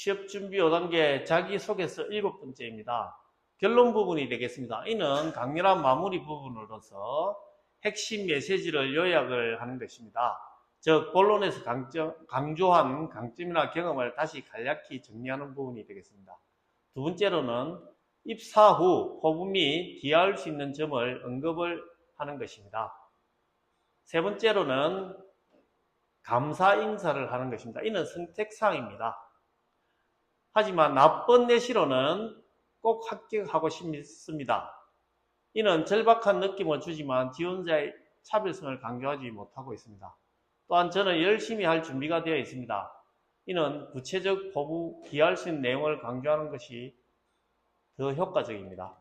취업 준비 5단계 자기소개서 일곱 번째입니다. 결론 부분이 되겠습니다. 이는 강렬한 마무리 부분으로서 핵심 메시지를 요약을 하는 것입니다. 즉, 본론에서 강점, 강조한 강점이나 경험을 다시 간략히 정리하는 부분이 되겠습니다. 두 번째로는 입사 후 포부 및 기여할 수 있는 점을 언급을 하는 것입니다. 세 번째로는 감사 인사를 하는 것입니다. 이는 선택사항입니다. 하지만 나쁜 내시로는 꼭 합격하고 싶습니다. 이는 절박한 느낌을 주지만 지원자의 차별성을 강조하지 못하고 있습니다. 또한 저는 열심히 할 준비가 되어 있습니다. 이는 구체적 포부 기여할 수 있는 내용을 강조하는 것이 더 효과적입니다.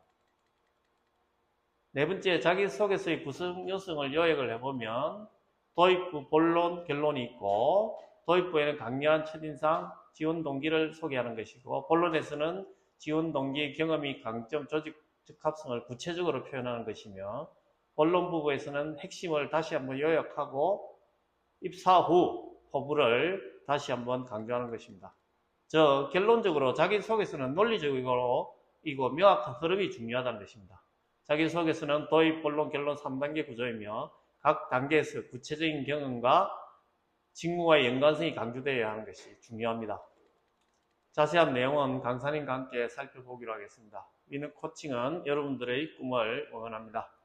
네 번째, 자기소개서의 구성 요성을 요약을 해보면 도입부 본론, 결론이 있고 도입부에는 강렬한 첫인상, 지원 동기를 소개하는 것이고 본론에서는 지원 동기, 경험이 강점, 조직 적합성을 구체적으로 표현하는 것이며 본론 부분에서는 핵심을 다시 한번 요약하고 입사 후 포부를 다시 한번 강조하는 것입니다. 저 결론적으로 자기소개서는 논리적이고 이고 명확한 흐름이 중요하다는 것입니다. 자기소개서는 도입, 본론, 결론 3단계 구조이며 각 단계에서 구체적인 경험과 직무와의 연관성이 강조되어야 하는 것이 중요합니다. 자세한 내용은 강사님과 함께 살펴보기로 하겠습니다. 미는 코칭은 여러분들의 꿈을 응원합니다.